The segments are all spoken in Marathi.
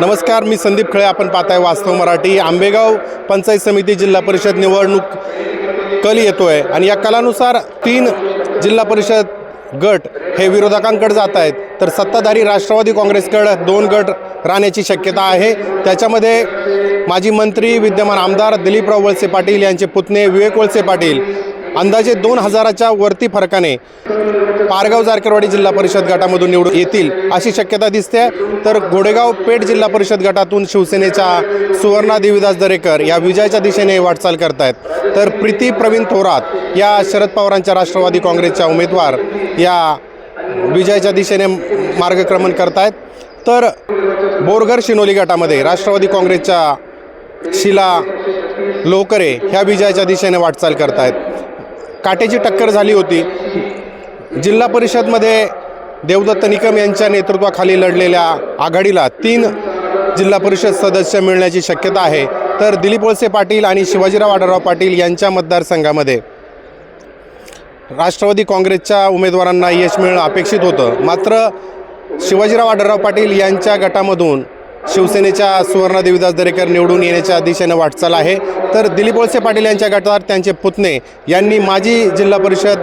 नमस्कार मी संदीप खळे. आपण पाहताय वास्तव मराठी. आंबेगाव पंचायत समिती जिल्हा परिषद निवडणूक कल येतो आहे आणि या कलानुसार तीन जिल्हा परिषद गट हे विरोधकांकडे जात आहेत. तर सत्ताधारी राष्ट्रवादी काँग्रेसकडे दोन गट राहण्याची शक्यता आहे. त्याच्यामध्ये माजी मंत्री विद्यमान आमदार दिलीपराव वळसे पाटील यांचे पुतणे विवेक वळसे पाटील अंदाजे दोन हजाराच्या वरती फरकाने पारगाव जारकरवाडी जिल्हा परिषद गटामधून निवडून येतील अशी शक्यता दिसते. तर घोडेगाव पेठ जिल्हा परिषद गटातून शिवसेनेच्या सुवर्णा देवीदास दरेकर या विजयाच्या दिशेने वाटचाल करतायत. तर प्रीती प्रवीण थोरात या शरद पवारांच्या राष्ट्रवादी काँग्रेसच्या उमेदवार या विजयाच्या दिशेने मार्गक्रमण करतायत. तर बोरघर शिनोली गटामध्ये राष्ट्रवादी काँग्रेसच्या शिला लोकरे ह्या विजयाच्या दिशेने वाटचाल करतायत. काटेची टक्कर झाली होती. जिल्हा परिषदमध्ये देवदत्त निकम यांच्या नेतृत्वाखाली लढलेल्या आघाडीला तीन जिल्हा परिषद सदस्य मिळण्याची शक्यता आहे. तर दिलीप वळसे पाटील आणि शिवाजीराव आढळराव पाटील यांच्या मतदारसंघामध्ये. राष्ट्रवादी काँग्रेसच्या उमेदवारांना यश मिळणं अपेक्षित होतं. मात्र शिवाजीराव आढळराव पाटील यांच्या गटामधून शिवसेनेच्या सुवर्णा देवीदास दरेकर निवडून येण्याच्या दिशेनं वाटचाल आहे. तर दिलीप वळसे पाटील यांच्या गटात त्यांचे पुतणे यांनी माजी जिल्हा परिषद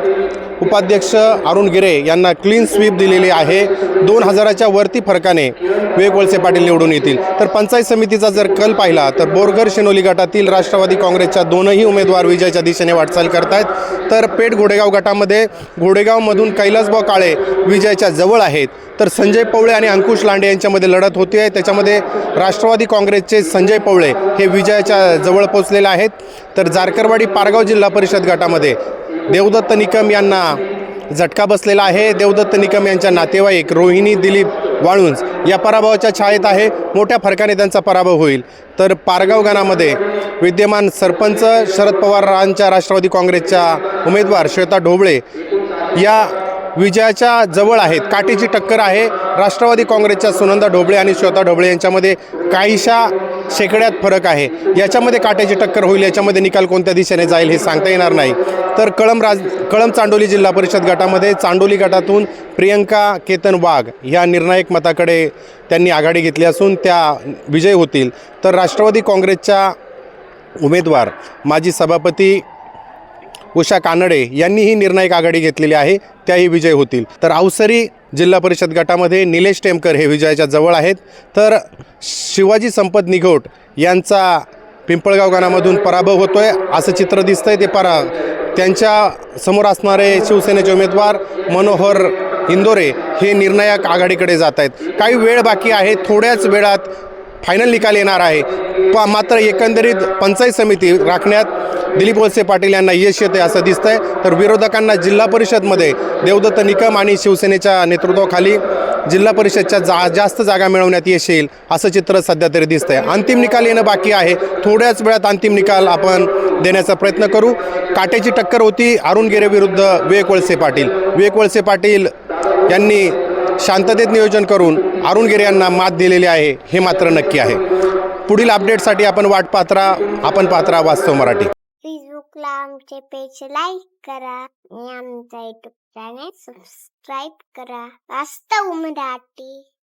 उपाध्यक्ष अरुण गिरे यांना क्लीन स्वीप दिलेली आहे. दोन हजाराच्या वरती फरकाने विवेक वळसे पाटील निवडून येतील. तर पंचायत समितीचा जर कल पाहिला तर बोरघर शिनोली गटातील राष्ट्रवादी काँग्रेसच्या दोनही उमेदवार विजयाच्या दिशेने वाटचाल करतायत. तर पेठ घोडेगाव गटामध्ये घोडेगावमधून कैलासभाऊ काळे विजयाच्या जवळ आहेत. तर संजय पवळे आणि अंकुश लांडे यांच्यामध्ये लढत होती आहे. त्याच्यामध्ये राष्ट्रवादी काँग्रेसचे संजय पवळे हे विजयाच्या जवळ पोचलेले आहेत. तर जारकरवाडी पारगाव जिल्हा परिषद गटामध्ये देवदत्त निकम यांना झटका बसलेला आहे. देवदत्त निकम यांच्या नातेवाईक रोहिणी दिलीप वाळुंज या पराभवाच्या छायेत आहे. मोठ्या फरकाने त्यांचा पराभव होईल. तर पारगाव गाणामध्ये विद्यमान सरपंच शरद पवारांच्या राष्ट्रवादी काँग्रेसच्या उमेदवार श्वेता ढोबळे या विजयाच्या जवळ आहेत. काठीची टक्कर आहे. राष्ट्रवादी काँग्रेसच्या सुनंदा ढोबळे आणि श्वेता ढोबळे यांच्यामध्ये काहीशा शेकड्यात फरक आहे. याच्यामध्ये काट्याची टक्कर होईल. याच्यामध्ये निकाल कोणत्या दिशेने जाईल हे सांगता येणार नाही. तर कळम राज कळम चांडोली जिल्हा परिषद गटामध्ये चांडोली गटातून प्रियंका केतन वाघ ह्या निर्णायक मताकडे त्यांनी आघाडी घेतली असून त्या विजय होतील. तर राष्ट्रवादी काँग्रेसच्या उमेदवार माजी सभापती उषा कानडे यांनी ही निर्णायक आघाडी घेतलेली आहे त्याही विजय होतील. तर अवसरी जिल्हा परिषद गटामध्ये निलेश टेमकर हे विजयाच्या जवळ आहेत. तर शिवाजी संपत निघोट यांचा पिंपळगाव गानामधून पराभव होतोय. असं चित्र दिसतंय ते परा त्यांच्यासमोर असणारे शिवसेनेचे उमेदवार मनोहर इंदोरे हे निर्णायक आघाडीकडे जात आहेत. काही वेळ बाकी आहे. थोड्याच वेळात फायनल निकाल येणार आहे. प मात्र एकंदरीत पंचायत समिती राखण्यात दिलीप वळसे पाटील यांना यश येते असं दिसतंय. तर विरोधकांना जिल्हा परिषदमध्ये देवदत्त निकम आणि शिवसेनेच्या नेतृत्वाखाली जिल्हा परिषदच्या जा जास्त जागा मिळवण्यात यश येईल असं चित्र सध्या तरी दिसतंय. अंतिम निकाल येणं बाकी आहे. थोड्याच वेळात अंतिम निकाल आपण देण्याचा प्रयत्न करू. काट्याची टक्कर होती. अरुण गिरे विरुद्ध विवेक वळसे पाटील. विवेक वळसे पाटील यांनी शांततेत नियोजन करून अरुण गिरे यांना मात दिलेली आहे हे मात्र नक्की आहे. पुढील अपडेटसाठी आपण वाट पात्रा आपण पात्रा वास्तव मराठी. फेसबुकला आमचे पेज लाईक करा आणि आमचा युट्यूब चॅनेल सबस्क्राईब करा. वास्तव मराठी.